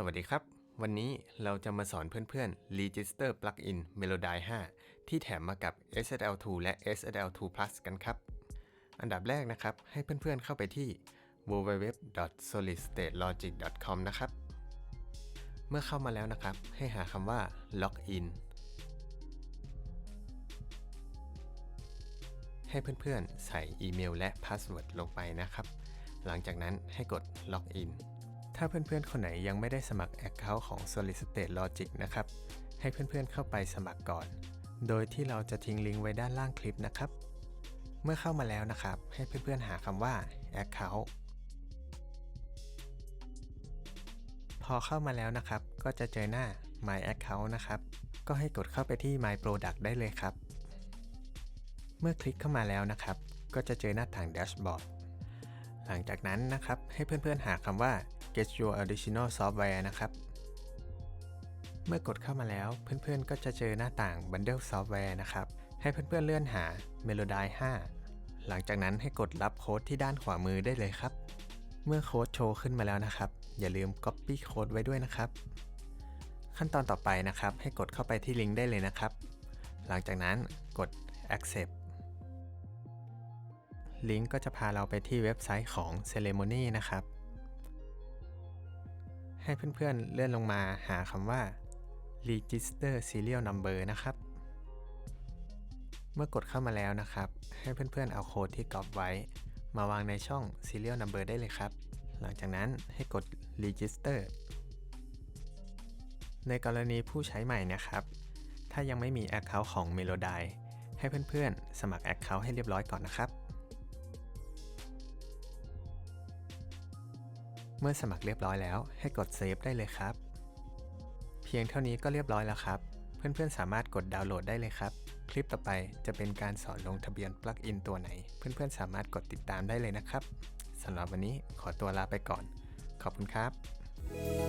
สวัสดีครับ วันนี้เราจะมาสอนเพื่อนๆ Register Plugin Melody 5 ที่แถมมากับ SSL2 และ SSL2 Plus กันครับ อันดับแรกนะครับ ให้เพื่อนๆเข้าไปที่ www.solidstatelogic.com นะครับ เมื่อเข้ามาแล้วนะครับ ให้หาคำว่า login ให้เพื่อนๆ ใส่อีเมลและพาสเวิร์ดลงไปนะครับ หลังจากนั้นให้กด login ถ้าเพื่อนๆ คนไหนยังไม่ได้สมัคร Account ของ Solid State Logic นะครับ ให้เพื่อนๆ เข้าไปสมัครก่อน โดยที่เราจะทิ้งลิงก์ไว้ด้านล่างคลิปนะครับ เมื่อเข้ามาแล้วนะครับ ให้เพื่อนๆ หาคำว่า Account พอเข้ามาแล้วนะครับ ก็จะเจอหน้า My Account นะครับ ก็ให้กดเข้าไปที่ My Product ได้เลยครับ เมื่อคลิกเข้ามาแล้วนะครับ ก็จะเจอหน้าต่างแดชบอร์ดหลังจากนั้นนะครับ ให้เพื่อนๆ หาคำว่า get your additional software นะครับ เมื่อกดเข้ามาแล้วเพื่อนๆ ก็จะเจอหน้าต่าง bundle software นะครับ ให้เพื่อนๆเลื่อนหา Melody 5 หลังจากนั้นให้กดรับโค้ดที่ด้านขวามือได้เลยครับ เมื่อโค้ดโชว์ขึ้นมาแล้วนะครับ อย่าลืม copy โค้ดไว้ด้วยนะครับ ขั้นตอนต่อไปนะครับ ให้กดเข้าไปที่ลิงก์ได้เลยนะครับ หลังจากนั้นกด accept ลิงก์ก็จะพาเราไปที่เว็บไซต์ของ Ceremony นะครับ ให้เพื่อนๆเลื่อนลงมาหาคำว่า register serial number นะครับ เมื่อกดเข้ามาแล้วนะครับ ให้เพื่อนๆเอาโค้ดที่กรอบไว้ มาวางในช่อง serial number ได้เลยครับ หลังจากนั้นให้กด register ในกรณีผู้ใช้ใหม่นะครับ ถ้ายังไม่มี Account ของ Melody ให้เพื่อนๆ สมัคร Account ให้เรียบร้อยก่อนนะครับ เมื่อสมัครเรียบร้อยแล้วให้กดเซฟได้เลยครับ เพียงเท่านี้ก็เรียบร้อยแล้วครับ เพื่อนๆสามารถกดดาวน์โหลดได้เลยครับ คลิปต่อไปจะเป็นการสอนลงทะเบียนปลั๊กอินตัวไหน เพื่อนๆสามารถกดติดตามได้เลยนะครับสำหรับวันนี้ขอตัวลาไปก่อน ขอบคุณครับ